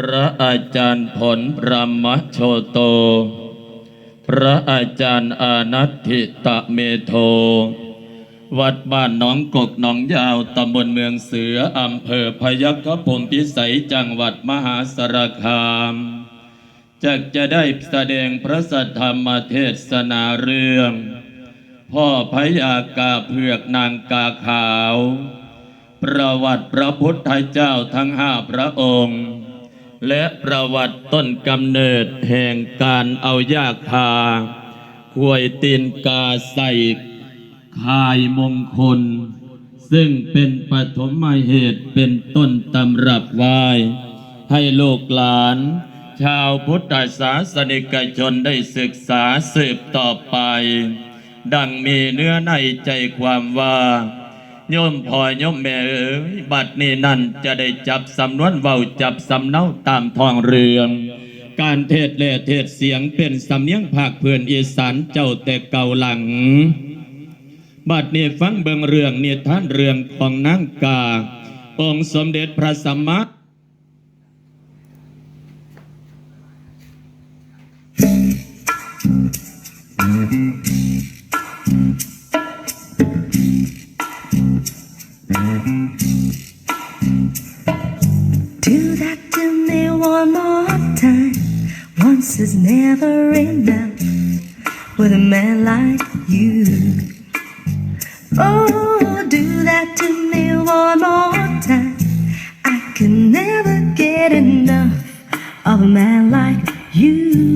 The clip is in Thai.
พระอาจารย์ผลพระมโชโต พระอาจารย์อานัตถิตะเมโท วัดบ้านหนองกกหนองยาวตำบลเมืองเสืออำเภอพยัคฆภูมิพิสัยจังหวัดมหาสารคามจะจะได้แสดงพระสัทธรรมเทศนาเรื่อง พ่อพยากาเผือกนางกาขาว ประวัติพระพุทธเจ้าทั้งห้าพระองค์ และประวัติต้นกำเนิดแห่งการเอายากพาควยตีนกาใส่คายมงคล ซึ่งเป็นปฐมเหตุเป็นต้นตำรับไว้ให้โลกหลาน ชาวพุทธศาสนิกชนได้ศึกษาสืบต่อไป ดังมีเนื้อในใจความว่า โยมพ่อโยมแม่เอ๋ยบัดนี้นั่นจะได้จับสำนวนเว้าจับสำเนาตามท้องเรืองการเทศเล่เทศเสียงเป็นสำเนียงภาคเพื่อนอีสานเจ้าแต่เก่าหลัง บัดนี้ฟังเบิงเรื่องนิทานเรื่องของนางกา องค์สมเด็จพระสัมมา Do that to me one more time. Once is never enough with a man like you. Oh, do that to me one more time. I can never get enough of a man like you.